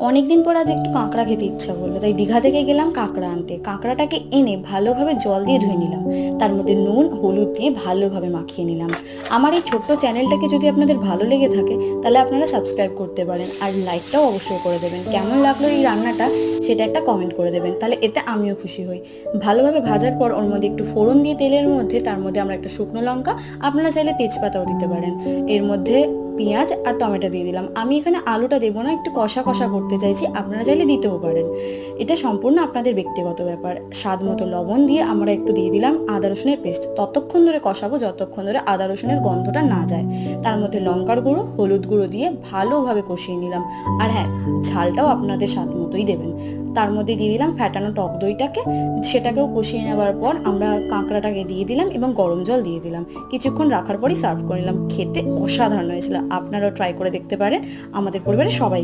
অনেকদিন পর আজ একটু কাঁকড়া খেতে ইচ্ছা করল, তাই দীঘা থেকে গেলাম কাঁকড়া আনতে। কাঁকড়াটাকে এনে ভালোভাবে জল দিয়ে ধুয়ে নিলাম। তার মধ্যে নুন, হলুদ দিয়ে ভালোভাবে মাখিয়ে নিলাম। আমার এই ছোট্ট চ্যানেলটাকে যদি আপনাদের ভালো লেগে থাকে, তাহলে আপনারা সাবস্ক্রাইব করতে পারেন। আর লাইকটাও অবশ্যই করে দেবেন। কেমন লাগল এই রান্নাটা, সেটা একটা কমেন্ট করে দেবেন। তাহলে এতে আমিও খুশি হই। ভালোভাবে ভাজার পর ওর মধ্যে একটু ফোড়ন দিয়ে তেলের মধ্যে, তার মধ্যে আমরা একটা শুকনো লঙ্কা, আপনারা চাইলে তেজপাতাও দিতে পারেন। এর মধ্যে পেঁয়াজ আর টমেটো দিয়ে দিলাম। আমি এখানে আলুটা দেবো না, একটু কষা কষা করতে চাইছি, আপনারা চাইলে দিতেও পারেন। এটা সম্পূর্ণ আপনাদের ব্যক্তিগত ব্যাপার। স্বাদ মতো লবণ দিয়ে আমরা একটু দিয়ে দিলাম আদা রসুনের পেস্ট। ততক্ষণ ধরে কষাবো, যতক্ষণ ধরে আদা রসুনের গন্ধটা না যায়। তার মধ্যে লঙ্কার গুঁড়ো, হলুদ গুঁড়ো দিয়ে ভালোভাবে কষিয়ে নিলাম। আর হ্যাঁ ঝালটাও আপনাদের স্বাদ মতোই দেবেন। তার মধ্যে দিয়ে দিলাম ফ্যাটানো টক দইটাকে। সেটাকেও কষিয়ে নেওয়ার পর আমরা কাঁকড়াটাকে দিয়ে দিলাম এবং গরম জল দিয়ে দিলাম। কিছুক্ষণ রাখার পরই সার্ভ করে নিলাম। খেতে অসাধারণ হয়েছিল। আপনারাও ট্রাই করে দেখতে পারেন। আমাদের পরিবারের সবাই